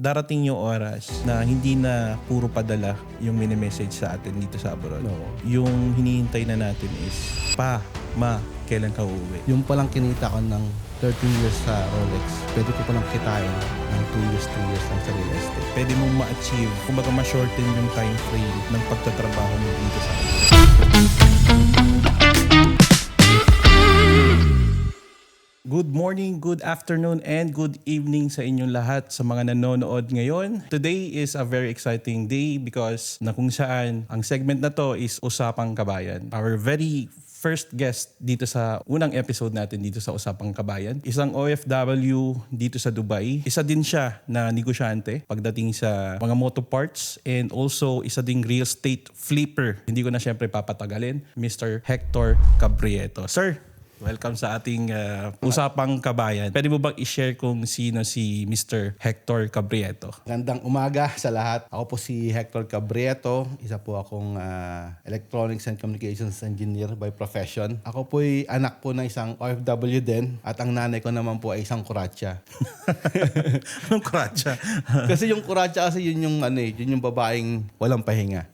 darating yung oras na hindi na puro padala yung mini-message sa atin dito sa abroad. No. Yung hinihintay na natin is, pa, ma, kailan ka uuwi? Yung palang kinita ko ng 13 years sa Rolex, pwede ko palang kitain ng 2 years, 3 years lang sa real estate. Pwede mong ma-achieve, kumbaga ma-shorten yung time frame ng pagtatrabaho mo dito sa atin. Good morning, good afternoon, and good evening sa inyong lahat sa mga nanonood ngayon. Today is a very exciting day because na kung saan ang segment na to is Usapang Kabayan. Our very first guest dito sa unang episode natin dito sa Usapang Kabayan. Isang OFW dito sa Dubai. Isa din siya na negosyante pagdating sa mga moto parts and also isa ding real estate flipper. Hindi ko na syempre papatagalin. Mr. Hector Cabrieto. Sir, welcome sa ating uh, Usapang Kabayan. Pwede mo bang i-share kung sino si Mr. Hector Cabrieto? Gandang umaga sa lahat. Ako po si Hector Cabrieto. Isa po akong ah, Electronics and Communications Engineer by profession. Ako po ay anak po ng isang OFW din at ang nanay ko naman po ay isang kuratsa. Anong kratsa? kasi yung kuratsa kasi yun yung ano eh, yun yung babaeng walang pahinga.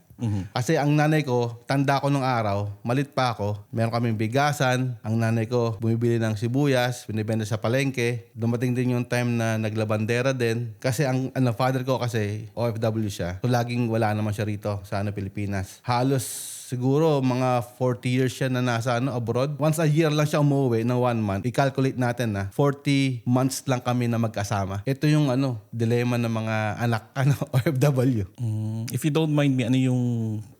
Kasi ang nanay ko, tanda ko nung araw, malit pa ako, meron kaming bigasan, ang nanay ko bumibili ng sibuyas, binibenta sa palengke. Dumating din yung time na naglabandera din. Kasi ang ano, father ko kasi OFW siya. So laging wala naman siya rito sa ano, Pilipinas. Halos siguro mga 40 years siya na nasa ano, abroad. Once a year lang siya umuwi ng one month. I-calculate natin na 40 months lang kami na magkasama. Ito yung ano, dilema ng mga anak ano, OFW. Mm, if you don't mind me, ano yung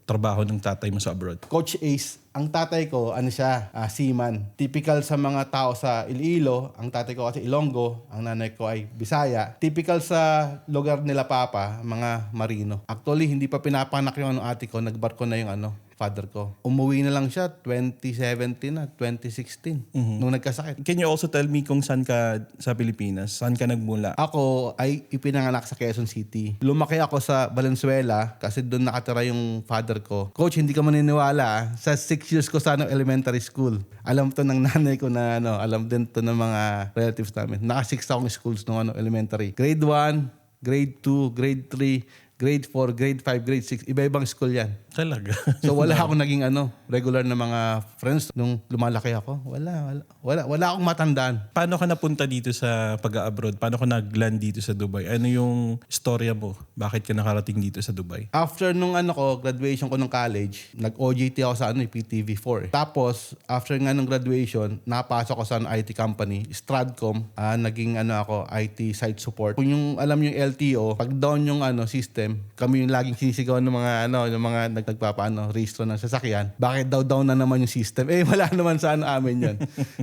trabaho ng tatay mo sa abroad? Coach Ace, ang tatay ko, ano siya, ah, seaman. Typical sa mga tao sa Iloilo, ang tatay ko kasi Ilonggo, ang nanay ko ay Bisaya. Typical sa lugar nila papa, mga marino. Actually, hindi pa pinapanak yung ano, ate ko, nagbarko na yung ano, father ko. Umuwi na lang siya 2017 na, 2016, nung nagkasakit. Can you also tell me kung saan ka sa Pilipinas? Saan ka nagmula? Ako ay ipinanganak sa Quezon City. Lumaki ako sa Valenzuela kasi doon nakatira yung father ko. Coach, hindi ka maniniwala ah. Sa six years ko sa ano, elementary school. Alam to ng nanay ko na ano, alam din to ng mga relatives namin. Naka six akong schools nung ano, elementary. Grade 1, grade 2, grade 3, grade 4, grade 5, grade 6. Iba-ibang school yan. Talaga. So wala akong naging ano, regular na mga friends nung lumalaki ako. Wala, wala. Wala, wala akong matandaan. Paano ka napunta dito sa pag-abroad? Paano ka nag-land dito sa Dubai? Ano yung storya mo? Bakit ka nakarating dito sa Dubai? After nung ano ko, graduation ko ng college, nag-OJT ako sa ano, eh, PTV4. eh. Tapos, after nga ng graduation, napasok ko sa ano, IT company, Stradcom, ah, naging ano ako, IT site support. Kung yung alam yung LTO, pag down yung ano system, kami yung laging sinisigaw ng mga ano, yung mga nag nagpapaano, registro ng sasakyan. Bakit daw down na naman yung system? Eh, wala naman sa ano amin yan.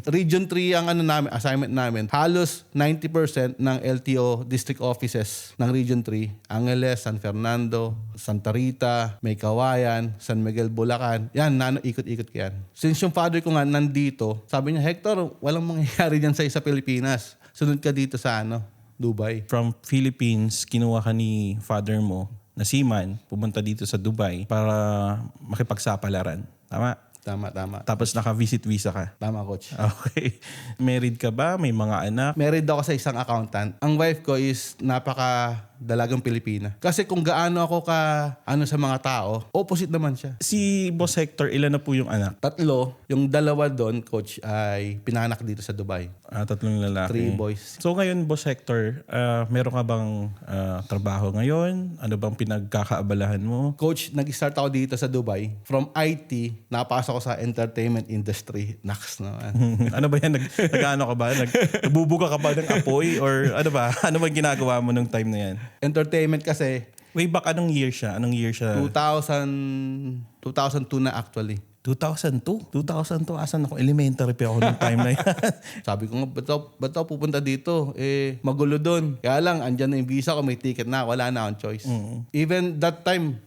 Region 3 ang ano namin, assignment namin. Halos 90% ng LTO district offices ng Region 3, Angeles, San Fernando, Santa Rita, May Kawayan, San Miguel, Bulacan. Yan, nano, ikot-ikot ko yan. Since yung father ko nga nandito, sabi niya, Hector, walang mangyayari dyan sa isa Pilipinas. Sunod ka dito sa ano, Dubai. From Philippines, kinuha ka ni father mo na seaman, pumunta dito sa Dubai para makipagsapalaran. Tama? Tama, tama. Tapos naka-visit visa ka. Tama, coach. Okay. Married ka ba? May mga anak? Married ako sa isang accountant. Ang wife ko is napaka dalagang Pilipina. Kasi kung gaano ako ka ano sa mga tao, opposite naman siya. Si Boss Hector, ilan na po yung anak? Tatlo, yung dalawa doon, coach, ay pinanak dito sa Dubai. Ah, tatlong lalaki. Three boys. So ngayon, Boss Hector, ah, meron ka bang ah, trabaho ngayon? Ano bang pinagkakaabalahan mo? Coach, nag-start ako dito sa Dubai. From IT, napasok ako sa entertainment industry. Naks naman. ano ba yan? Nag, nag-ano ka ba? Nag, nagbubuga ka ba ng apoy? Or ano ba? Ano ba ginagawa mo nung time na yan? Entertainment kasi, Way back, anong year siya? Anong year siya? 2000, 2002 na actually. 2002? 2002, asan ako? Elementary pa ako nung time na yan. Sabi ko nga, ba't ako, ba't ako pupunta dito? Eh, magulo doon. Kaya lang, andyan na yung visa ko, may ticket na, wala na akong choice. Even that time,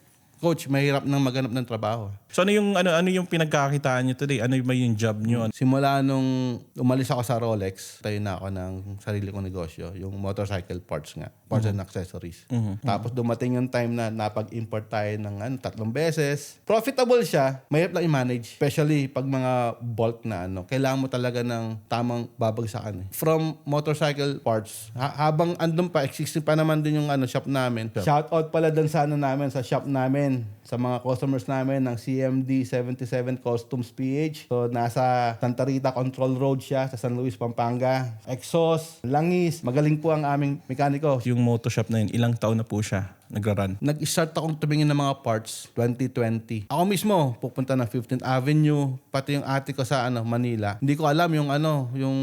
coach, mahirap nang maghanap ng trabaho. so ano yung, ano, ano yung pinagkakitaan nyo today? Ano ba yung job nyo? Simula nung umalis ako sa Rolex, tayo na ako ng sarili kong negosyo, yung motorcycle parts nga. parts and accessories. Tapos dumating yung time na napag-import tayo ng ano, tatlong beses. Profitable siya, mahirap lang i-manage. Especially pag mga bulk na ano, kailangan mo talaga ng tamang babagsakan. Eh. From motorcycle parts, ha- habang andun pa, existing pa naman din yung ano, shop namin. Shout out pala dun sa ano namin, sa shop namin, sa mga customers namin ng CMD 77 Customs PH. So, nasa Santa Rita Control Road siya sa San Luis, Pampanga. Exhaust, langis, magaling po ang aming mekaniko. Yung moto shop na yun, ilang taon na po siya nagra-run? Nag-start akong tumingin ng mga parts 2020. Ako mismo pupunta ng 15th Avenue, pati yung ate ko sa ano Manila. Hindi ko alam yung ano, yung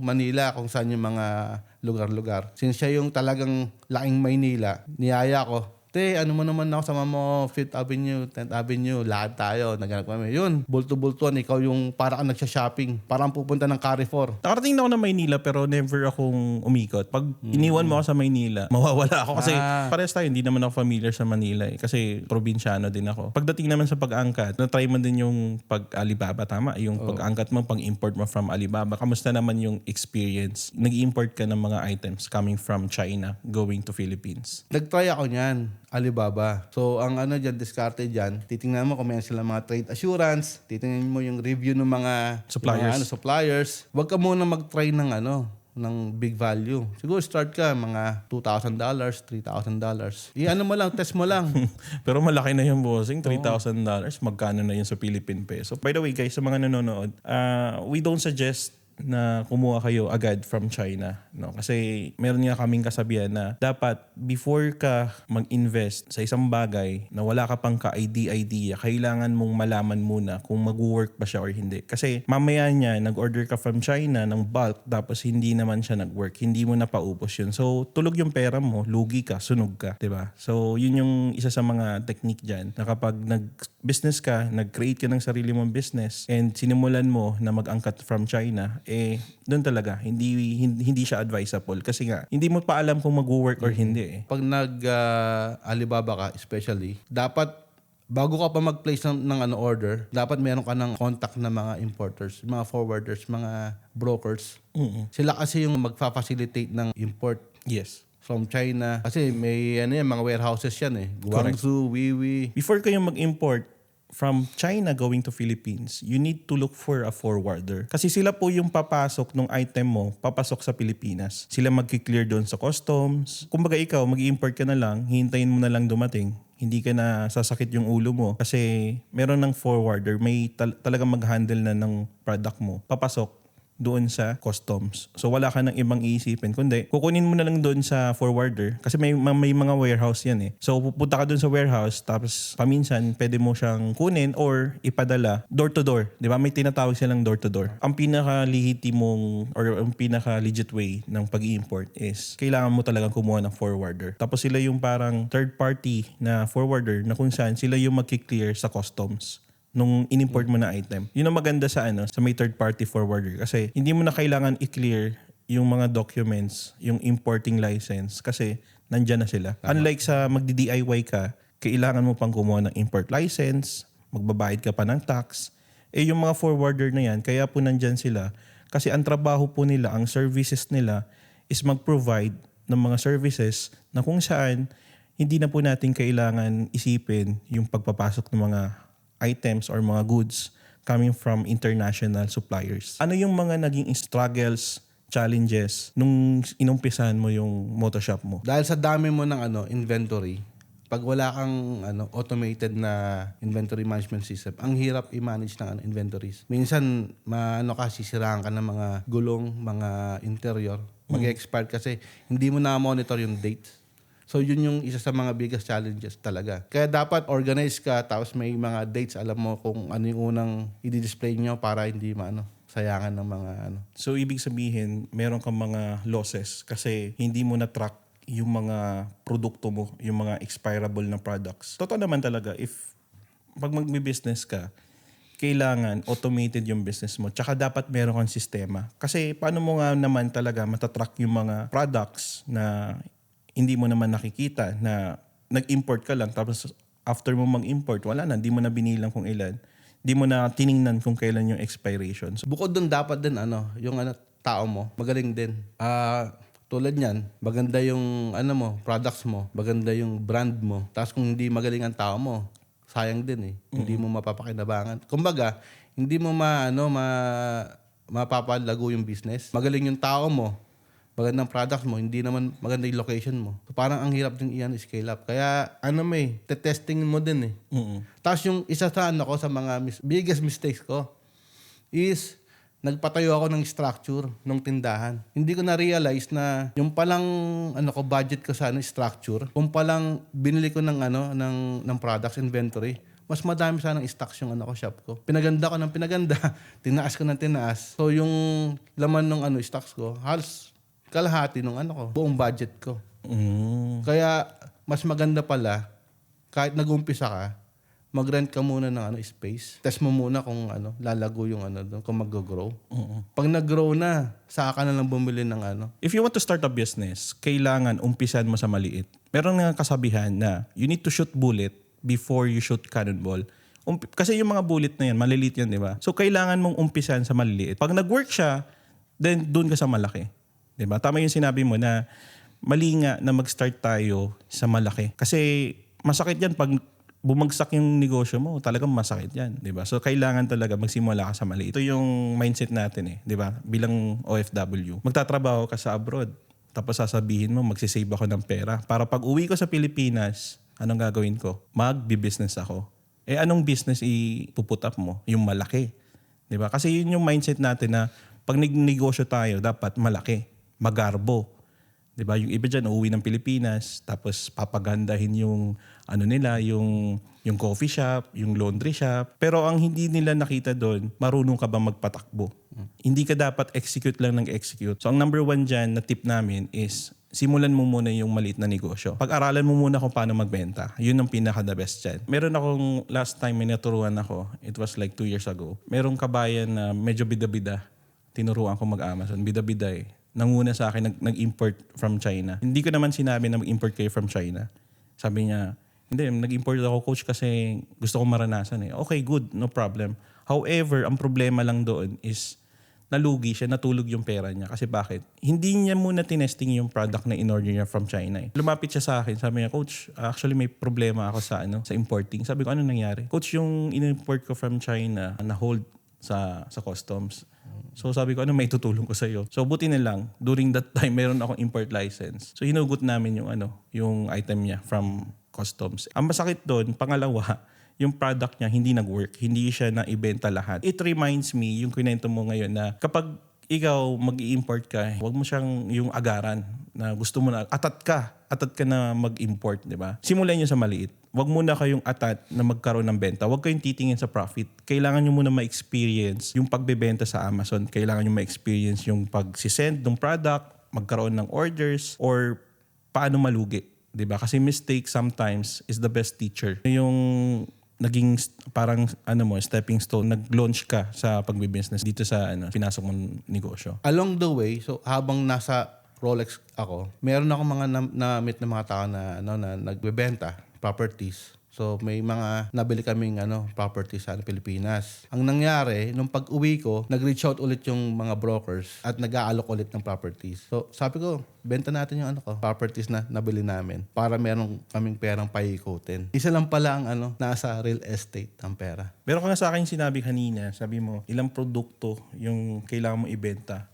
Manila kung saan yung mga lugar-lugar. Since siya yung talagang laking Maynila, niyaya ko, Te, ano mo naman ako sama mo, 5th Avenue, 10th Avenue, lahat tayo, naghanap kami. Yun, bulto-bultuan, ikaw yung para kang nagsha-shopping, parang pupunta ng Carrefour. Nakarating na ako ng Maynila pero never akong umikot. Pag iniwan mo ako sa Maynila, mawawala ako kasi Ah. parehas tayo, hindi naman ako familiar sa Manila eh. Kasi probinsyano din ako. Pagdating naman sa pag-angkat, na-try mo din yung pag-Alibaba, tama? Yung pag-angkat mo, pang-import mo from Alibaba. Kamusta naman yung experience? Nag-import ka ng mga items coming from China going to Philippines. Nag-try ako niyan, Alibaba. So, ang ano dyan, diskarte dyan, titingnan mo kung meron sila mga trade assurance, titingnan mo yung review ng mga Suppliers. yung mga, ano, suppliers. Huwag ka muna mag-try ng ano, ng big value. Siguro start ka mga $2,000, $3,000. I-ano mo lang, test mo lang. Pero malaki na yung bossing, $3,000. Magkano na yun sa Philippine peso? By the way guys, sa mga nanonood, uh, we don't suggest na kumuha kayo agad from China. No? Kasi meron nga kaming kasabihan na dapat before ka mag-invest sa isang bagay na wala ka pang ka-ID-idea, kailangan mong malaman muna kung mag-work ba siya or hindi. Kasi mamaya niya, nag-order ka from China ng bulk tapos hindi naman siya nag-work. Hindi mo na paupos yun. So, tulog yung pera mo, lugi ka, sunog ka. ba So, yun yung isa sa mga technique dyan na kapag nag-business ka, nag-create ka ng sarili mong business and sinimulan mo na mag-angkat from China, eh, doon talaga, hindi, hindi, hindi siya advisable. Kasi nga, hindi mo pa alam kung mag-work or hindi eh. Pag nag-Alibaba ka, especially, dapat bago ka pa mag-place ng, ng ano order, dapat meron ka ng contact na mga importers, mga forwarders, mga brokers. Sila kasi yung magfa-facilitate ng import Yes. from China. Kasi may ano yan, mga warehouses yan eh. Guangzhou, Wiwi. Before kayo mag-import from China going to Philippines, you need to look for a forwarder. Kasi sila po yung papasok ng item mo, papasok sa Pilipinas. Sila magki-clear doon sa customs. Kumbaga ikaw, mag-import ka na lang, hintayin mo na lang dumating. Hindi ka na sasakit yung ulo mo kasi meron ng forwarder, may tal- talagang mag-handle na ng product mo. Papasok doon sa customs. So wala ka nang ibang iisipin. Kundi, kukunin mo na lang doon sa forwarder kasi may, may mga warehouse yan eh. So pupunta ka doon sa warehouse tapos paminsan pwede mo siyang kunin or ipadala door to door. Di ba? May tinatawag silang door to door. Ang pinaka-lihiti mong or ang pinaka-legit way ng pag-import is kailangan mo talagang kumuha ng forwarder. Tapos sila yung parang third party na forwarder na kung saan sila yung magki-clear sa customs nung inimport mo na item. Yun ang maganda sa ano, sa may third party forwarder kasi hindi mo na kailangan i-clear yung mga documents, yung importing license kasi nandyan na sila. Unlike sa magdi-DIY ka, kailangan mo pang kumuha ng import license, magbabayad ka pa ng tax. Eh yung mga forwarder na yan, kaya po nandyan sila kasi ang trabaho po nila, ang services nila is mag-provide ng mga services na kung saan hindi na po natin kailangan isipin yung pagpapasok ng mga items or mga goods coming from international suppliers. Ano yung mga naging struggles, challenges nung inumpisahan mo yung motoshop mo? Dahil sa dami mo ng ano inventory, pag wala kang ano automated na inventory management system, ang hirap i-manage ng ano, inventories. Minsan maano ka sisiraan ka ng mga gulong, mga interior, mag-expire kasi hindi mo na monitor yung dates. So yun yung isa sa mga biggest challenges talaga. Kaya dapat organize ka tapos may mga dates alam mo kung ano yung unang i-display nyo para hindi maano sayangan ng mga ano. So ibig sabihin, meron kang mga losses kasi hindi mo na track yung mga produkto mo, yung mga expirable na products. Totoo naman talaga, if pag magbi-business ka, kailangan automated yung business mo. Tsaka dapat meron kang sistema. Kasi paano mo nga naman talaga matatrack yung mga products na hindi mo naman nakikita na nag-import ka lang tapos after mo mag-import, wala na, hindi mo na binilang kung ilan. Hindi mo na tiningnan kung kailan yung expiration. So, Bukod doon dapat din ano, yung ano tao mo, magaling din. Ah, tulad niyan, maganda yung ano mo, products mo, maganda yung brand mo. Tapos kung hindi magaling ang tao mo, sayang din eh. Hindi mo mapapakinabangan. Kumbaga, hindi mo ma ano ma mapapalago yung business. Magaling yung tao mo, magandang products mo, hindi naman maganda yung location mo. So, parang ang hirap din iyan scale up. Kaya ano may, te-testing mo din eh. Mm-mm. Tapos yung isa sa ano ko sa mga mis- biggest mistakes ko is nagpatayo ako ng structure ng tindahan. Hindi ko na-realize na yung palang ano ko budget ko sa ano structure, kung palang binili ko ng ano ng ng products inventory, mas madami sanang stocks yung ano ko shop ko. Pinaganda ko ng pinaganda, tinaas ko ng tinaas. So yung laman ng ano stocks ko, halos kalahati ng ano ko, buong budget ko. Mm. Kaya mas maganda pala kahit nag-umpisa ka, mag-rent ka muna ng ano space. Test mo muna kung ano lalago yung ano doon, kung mag-grow. Pag nag-grow na, saka ka na lang bumili ng ano. If you want to start a business, kailangan umpisan mo sa maliit. Meron nga kasabihan na you need to shoot bullet before you shoot cannonball. Umpi- kasi yung mga bullet na yan, maliliit yan, di ba? So, kailangan mong umpisan sa maliliit. Pag nag-work siya, then doon ka sa malaki. Di ba? Tama yung sinabi mo na mali nga na mag-start tayo sa malaki. Kasi masakit yan pag bumagsak yung negosyo mo, talagang masakit yan, 'di ba? So kailangan talaga magsimula ka sa mali. Ito yung mindset natin eh, 'di ba? Bilang OFW. Magtatrabaho ka sa abroad. Tapos sasabihin mo, magsisave ako ng pera. Para pag uwi ko sa Pilipinas, anong gagawin ko? Magbi-business ako. Eh anong business ipuput up mo? Yung malaki. 'Di ba? Kasi yun yung mindset natin na pag nagnegosyo tayo, dapat malaki, magarbo. 'Di ba? Yung iba diyan uuwi ng Pilipinas, tapos papagandahin yung ano nila, yung yung coffee shop, yung laundry shop. Pero ang hindi nila nakita doon, marunong ka ba magpatakbo? Hindi ka dapat execute lang ng execute. So ang number one dyan na tip namin is simulan mo muna yung maliit na negosyo. Pag-aralan mo muna kung paano magbenta. Yun ang pinaka the best dyan. Meron akong last time may naturuan ako, it was like two years ago. Merong kabayan na medyo bida-bida. Tinuruan ko mag-Amazon. Bida-bida eh nanguna sa akin, nag, nag-import from China. Hindi ko naman sinabi na mag-import kayo from China. Sabi niya, hindi, nag-import ako coach kasi gusto ko maranasan eh. Okay, good, no problem. However, ang problema lang doon is nalugi siya, natulog yung pera niya. Kasi bakit? Hindi niya muna tinesting yung product na in-order niya from China. Eh. Lumapit siya sa akin, sabi niya, Coach, actually may problema ako sa ano sa importing. Sabi ko, ano nangyari? Coach, yung in-import ko from China, na-hold sa sa customs. So sabi ko, ano may tutulong ko sa iyo? So buti na lang, during that time, meron akong import license. So hinugot namin yung ano, yung item niya from customs. Ang masakit doon, pangalawa, yung product niya hindi nag-work. Hindi siya na ibenta lahat. It reminds me, yung kwento mo ngayon na kapag ikaw mag-i-import ka, huwag mo siyang yung agaran na gusto mo na, atat ka, atat ka na mag-import, di ba? Simulan niyo sa maliit. Huwag muna kayong atat na magkaroon ng benta. Huwag kayong titingin sa profit. Kailangan nyo muna ma-experience yung pagbebenta sa Amazon. Kailangan nyo ma-experience yung pag-send ng product, magkaroon ng orders, or paano malugi. 'di ba? Kasi mistake sometimes is the best teacher. Yung naging parang ano mo, stepping stone, nag-launch ka sa pagbi-business dito sa ano, pinasok mong negosyo. Along the way, so habang nasa Rolex ako, meron ako mga na- na-meet na mga tao na ano na nagbebenta properties. So may mga nabili kaming ano properties sa Pilipinas. Ang nangyari, nung pag-uwi ko, nag-reach out ulit yung mga brokers at nag-aalok ulit ng properties. So sabi ko, benta natin yung ano ko, properties na nabili namin para meron kaming perang paikutin. Isa lang pala ang ano, nasa real estate ang pera. Meron ka nga sa akin sinabi kanina, sabi mo, ilang produkto yung kailangan mo ibenta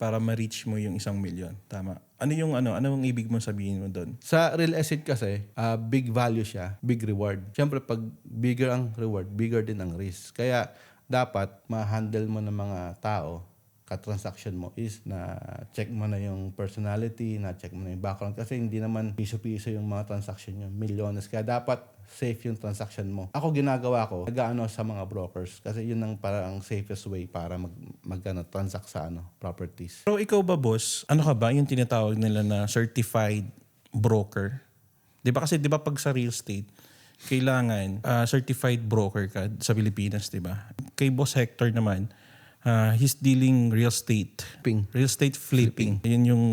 para ma-reach mo yung isang milyon. Tama. Ano yung ano, ano ang ibig mo sabihin mo doon? Sa real estate kasi, ah, big value siya, big reward. Siyempre, pag bigger ang reward, bigger din ang risk. Kaya, dapat ma-handle mo ng mga tao ka-transaction mo is na check mo na yung personality, na check mo na yung background. Kasi hindi naman piso-piso yung mga transaction nyo, milyones. Kaya dapat safe yung transaction mo. Ako ginagawa ko, nag-ano sa mga brokers kasi yun ang parang safest way para mag, mag ano, transact sa ano, properties. Pero ikaw ba, boss, ano ka ba yung tinatawag nila na certified broker? Di ba kasi, di ba pag sa real estate, kailangan ah, certified broker ka sa Pilipinas, di ba? Kay Boss Hector naman, ah, he's dealing real estate. Ping. Real estate flipping. Yun yung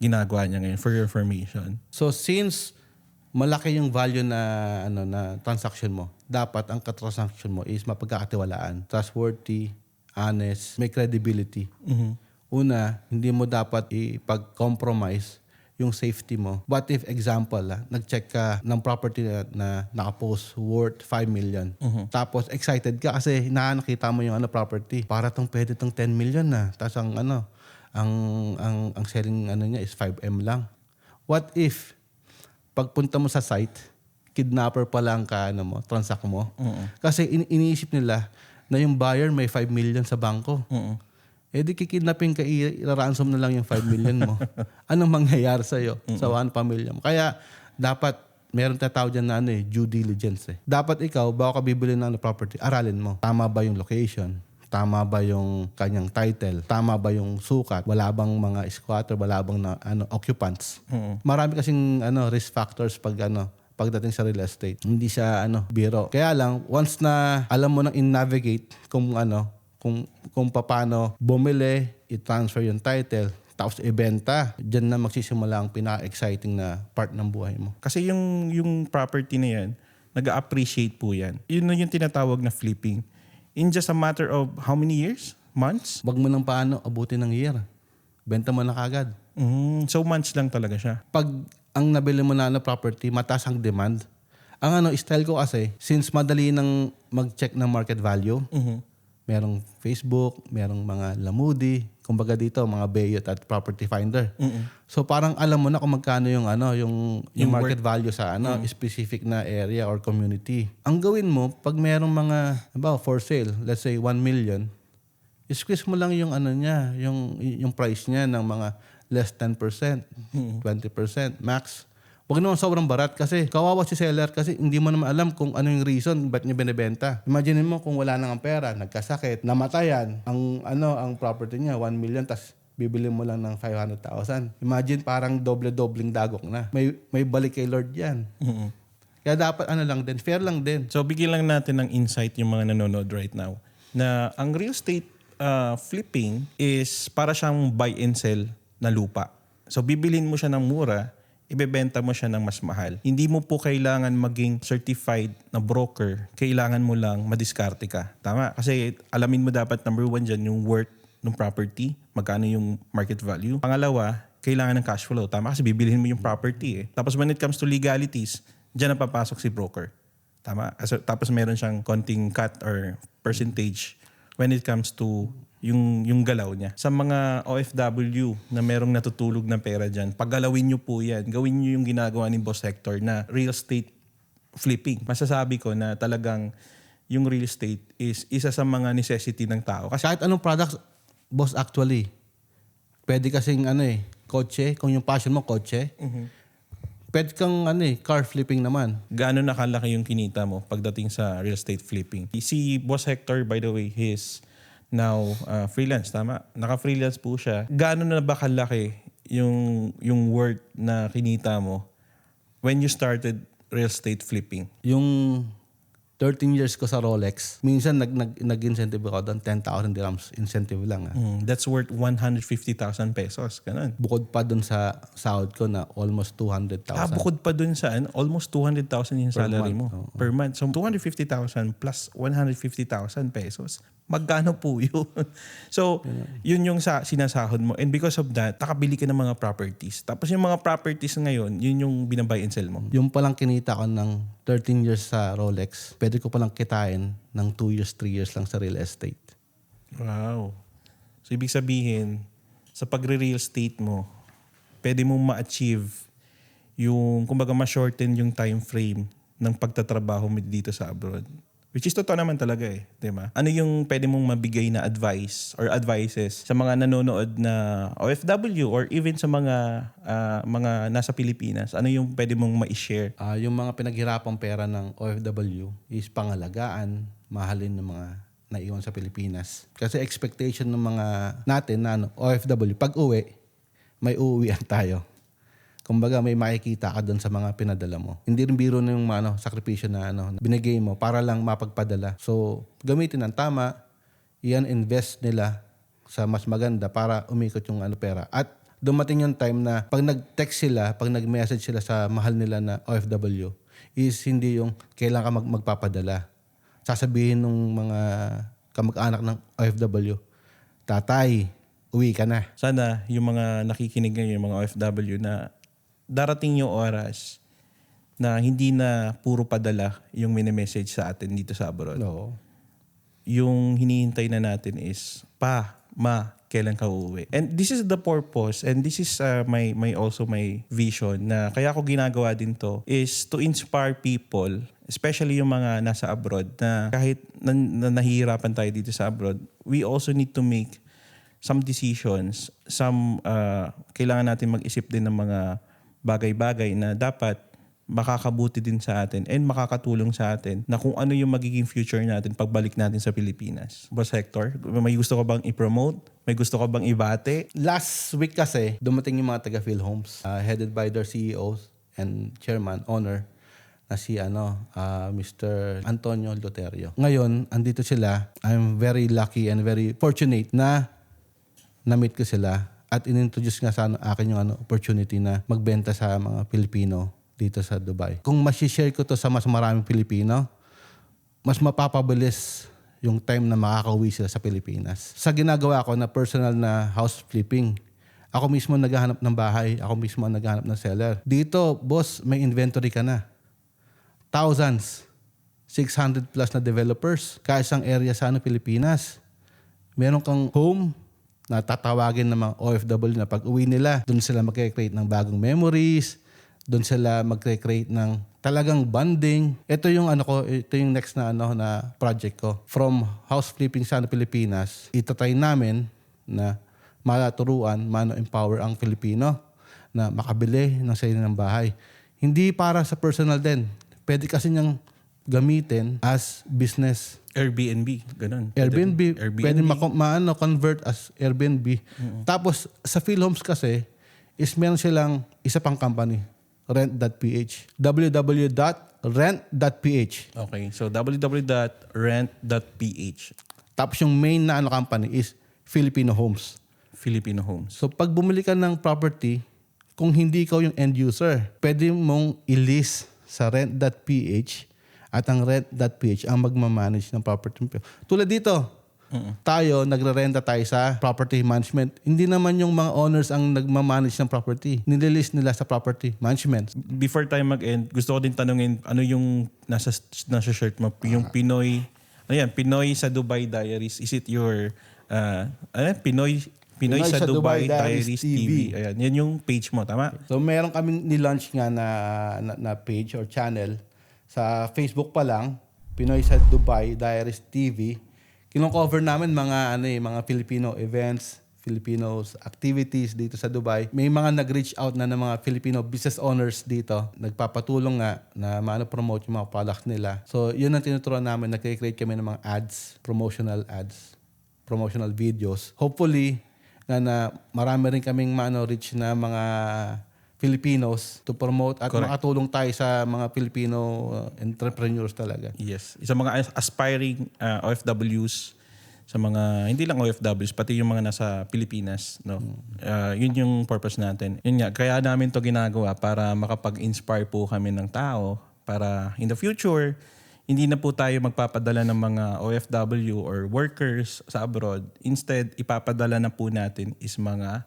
ginagawa niya ngayon for your information. So since malaki yung value na ano na transaction mo, dapat ang transaction mo is mapagkakatiwalaan, trustworthy, honest, may credibility. Una, hindi mo dapat ipag-compromise yung safety mo. What if, example, ah, nag-check ka ng property na, na nakapost worth 5 million. Tapos excited ka kasi na nakita mo yung ano property. Para tong pwede tong 10 million na. Tapos ang ano, ang, ang, ang selling ano niya is 5M lang. What if, pagpunta mo sa site, kidnapper pa lang ka, ano mo, transact mo. Kasi in- iniisip nila na yung buyer may 5 million sa bangko. Eh di kikidnapin ka, i- i-ransom na lang yung 5 million mo. Anong mangyayari sa'yo sa one pamilya mo? Kaya dapat meron tatawag dyan na ano eh, due diligence eh. Dapat ikaw, bago ka bibili ng ano, property, aralin mo. Tama ba yung location? Tama ba yung kanyang title? Tama ba yung sukat? Wala bang mga squatter? Wala bang na, ano, occupants? Marami kasing ano, risk factors pag ano, pagdating sa real estate. Hindi siya ano, biro. Kaya lang once na alam mo nang in-navigate kung ano, kung kung paano bumili, i-transfer yung title, tapos ibenta, diyan na magsisimula ang pinaka-exciting na part ng buhay mo. Kasi yung, yung property na yan, nag-appreciate po yan. Yun na yung tinatawag na flipping. In just a matter of how many years? Months? Wag mo nang paano abutin ng year. Benta mo na kagad. Mm, so months lang talaga siya. Pag ang nabili mo na na property, mataas ang demand. Ang ano, style ko kasi, since madali nang mag-check ng market value, merong Facebook, merong mga Lamudi, kumbaga dito, mga Bayot at Property Finder. So parang alam mo na kung magkano yung ano, yung, yung, market value sa ano, specific na area or community. Ang gawin mo, pag merong mga, about for sale, let's say 1 million, squeeze mo lang yung ano niya, yung yung price niya ng mga less 10%, 20% max. Huwag naman sobrang barat kasi kawawa si seller kasi hindi mo naman alam kung ano yung reason ba't niya binibenta. Imagine mo kung wala nang pera, nagkasakit, namatayan, ang ano ang property niya 1 million tas bibili mo lang ng 500,000. Imagine parang doble-dobling dagok na. May may balik kay Lord 'yan. Kaya dapat ano lang din, fair lang din. So bigyan lang natin ng insight yung mga nanonood right now na ang real estate uh, flipping is para siyang buy and sell na lupa. So bibilin mo siya ng mura, ibebenta mo siya ng mas mahal. Hindi mo po kailangan maging certified na broker. Kailangan mo lang madiskarte ka. Tama? Kasi alamin mo dapat number one dyan yung worth ng property, magkano yung market value. Pangalawa, kailangan ng cash flow. Tama? Kasi bibilihin mo yung property eh. Tapos when it comes to legalities, dyan na papasok si broker. Tama? As- Tapos meron siyang konting cut or percentage when it comes to yung, yung galaw niya. Sa mga OFW na merong natutulog na pera dyan, paggalawin nyo po yan. Gawin nyo yung ginagawa ni Boss Hector na real estate flipping. Masasabi ko na talagang yung real estate is isa sa mga necessity ng tao. Kasi Kahit anong products, boss actually, pwede kasing ano eh, kotse, kung yung passion mo, kotse, pwede kang ano eh, car flipping naman. gaano nakalaki yung kinita mo pagdating sa real estate flipping. Si Boss Hector, by the way, he's now uh, freelance, tama? Naka-freelance po siya. Gaano na ba kalaki yung, yung worth na kinita mo when you started real estate flipping? Yung 13 years ko sa Rolex, minsan nag, nag, nag-incentive ako doon, 10,000 dirhams incentive lang. Ah. Mm, that's worth 150,000 pesos. Ganun. Bukod pa doon sa sahod ko na almost 200,000. Ah, bukod pa dun sa ano, almost 200,000 yung salary mo per month. So 250,000 plus 150,000 pesos. Magkano po yun? so, yun yung sa, sinasahod mo. And because of that, nakabili ka ng mga properties. Tapos yung mga properties ngayon, yun yung binabay and sell mo. Yung palang kinita ko ng 13 years sa Rolex, pwede ko palang kitain ng 2 years, 3 years lang sa real estate. Wow. So, ibig sabihin, sa pagre-real estate mo, pwede mong ma-achieve yung, kumbaga, ma-shorten yung time frame ng pagtatrabaho mo dito sa abroad. Which is totoo naman talaga eh, di ba? Ano yung pwede mong mabigay na advice or advices sa mga nanonood na OFW or even sa mga ah, mga nasa Pilipinas? Ano yung pwede mong ma-share? Ah, yung mga pinaghirapang pera ng OFW is pangalagaan, mahalin ng mga naiwan sa Pilipinas. Kasi expectation ng mga natin na ano, OFW, pag uwi, may uuwian tayo. Kumbaga may makikita ka doon sa mga pinadala mo. Hindi rin biro na yung ano, sakripisyo na ano, binigay mo para lang mapagpadala. So, gamitin ang tama, iyan invest nila sa mas maganda para umikot yung ano pera. At dumating yung time na pag nag-text sila, pag nag-message sila sa mahal nila na OFW, is hindi yung kailangan ka mag- magpapadala. Sasabihin ng mga kamag-anak ng OFW, Tatay, uwi ka na. Sana yung mga nakikinig ngayon, yung mga OFW na darating yung oras na hindi na puro padala yung mini-message sa atin dito sa abroad. No. Yung hinihintay na natin is, pa, ma, kailan ka uuwi? And this is the purpose and this is uh, my, my also my vision na kaya ako ginagawa din to is to inspire people especially yung mga nasa abroad na kahit na, na nahihirapan tayo dito sa abroad, we also need to make some decisions, some uh, kailangan natin mag-isip din ng mga bagay-bagay na dapat makakabuti din sa atin and makakatulong sa atin na kung ano yung magiging future natin pagbalik natin sa Pilipinas. Boss Hector, may gusto ka bang i-promote? May gusto ka bang ibate? Last week kasi, dumating yung mga taga PhilHomes, uh, headed by their CEOs and chairman, owner, na si ano, uh, Mr. Antonio Loterio. Ngayon, andito sila. I'm very lucky and very fortunate na na-meet ko sila at inintroduce nga sa ano- akin yung ano, opportunity na magbenta sa mga Pilipino dito sa Dubai. Kung masishare ko to sa mas maraming Pilipino, mas mapapabilis yung time na makakauwi sila sa Pilipinas. Sa ginagawa ko na personal na house flipping, ako mismo naghahanap ng bahay, ako mismo ang naghahanap ng seller. Dito, boss, may inventory ka na. Thousands, 600 plus na developers, kaisang area sa ano, Pilipinas. Meron kang home na tatawagin ng mga OFW na pag uwi nila, doon sila mag-create ng bagong memories, doon sila mag-create ng talagang bonding. Ito yung ano ko, ito yung next na ano na project ko. From house flipping sa Pilipinas, itatry namin na malaturuan, mano empower ang Filipino na makabili ng sarili ng bahay. Hindi para sa personal din. Pwede kasi niyang gamitin as business Airbnb, ganun. Airbnb, Airbnb. pwede mako- maano convert as Airbnb. Tapos sa PhilHomes kasi is meron silang isa pang company, rent.ph. www.rent.ph. Okay, so www.rent.ph Tapos yung main na ano company is Filipino Homes. Filipino Homes. So pag bumili ka ng property, kung hindi ikaw yung end user, pwede mong i-lease sa rent.ph at ang rent.ph ang magmamanage ng property. Tulad dito, tayo, nagre-renta tayo sa property management. Hindi naman yung mga owners ang nagmamanage ng property. Nililist nila sa property management. Before tayo mag-end, gusto ko din tanungin ano yung nasa nasa shirt mo, yung Pinoy. Ano yan? Pinoy sa Dubai Diaries. Is it your uh, ano yan? Pinoy Pinoy, sa, Dubai, Diaries, TV. Ayan, yan yung page mo, tama? So meron kami ni-launch nga na, na, na page or channel sa Facebook pa lang, Pinoy sa Dubai Diaries TV. Kino-cover namin mga ano eh, mga Filipino events, Filipinos activities dito sa Dubai. May mga nag-reach out na ng mga Filipino business owners dito. Nagpapatulong nga na maano promote yung mga products nila. So, yun ang tinuturuan namin. Nag-create kami ng mga ads, promotional ads, promotional videos. Hopefully, na, na marami rin kaming mano reach na mga Filipinos to promote at Correct. makatulong tayo sa mga Filipino uh, entrepreneurs talaga. Yes. Sa mga as- aspiring uh, OFWs, sa mga, hindi lang OFWs, pati yung mga nasa Pilipinas, no? Uh, yun yung purpose natin. Yun nga, kaya namin to ginagawa para makapag-inspire po kami ng tao para in the future, hindi na po tayo magpapadala ng mga OFW or workers sa abroad. Instead, ipapadala na po natin is mga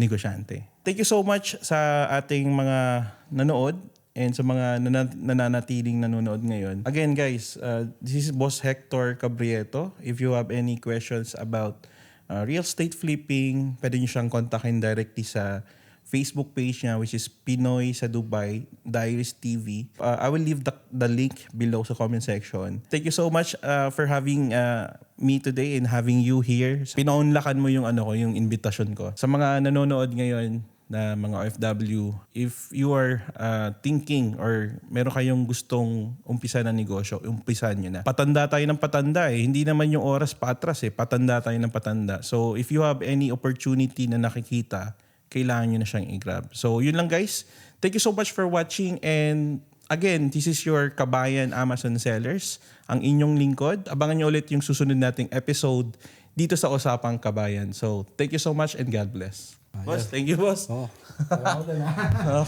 negosyante. Thank you so much sa ating mga nanood and sa mga nana- nananatiling nanonood ngayon. Again guys, uh, this is Boss Hector Cabrieto. If you have any questions about uh, real estate flipping, pwede nyo siyang kontakin directly sa Facebook page niya which is Pinoy sa Dubai Diaries TV. Uh, I will leave the, the link below sa comment section. Thank you so much uh, for having uh, me today and having you here. Pinaunlakan mo yung ano ko, yung invitation ko. Sa mga nanonood ngayon na mga OFW, if you are uh, thinking or meron kayong gustong umpisa ng negosyo, umpisan nyo na. Patanda tayo ng patanda eh. Hindi naman yung oras patras eh. Patanda tayo ng patanda. So if you have any opportunity na nakikita, kailangan nyo na siyang i-grab. So yun lang guys. Thank you so much for watching and again, this is your Kabayan Amazon Sellers, ang inyong lingkod. Abangan nyo ulit yung susunod nating episode dito sa Usapang Kabayan. So thank you so much and God bless. boss, thank you boss. Oh.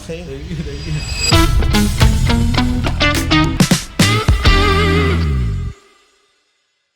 Okay. Thank you, thank you.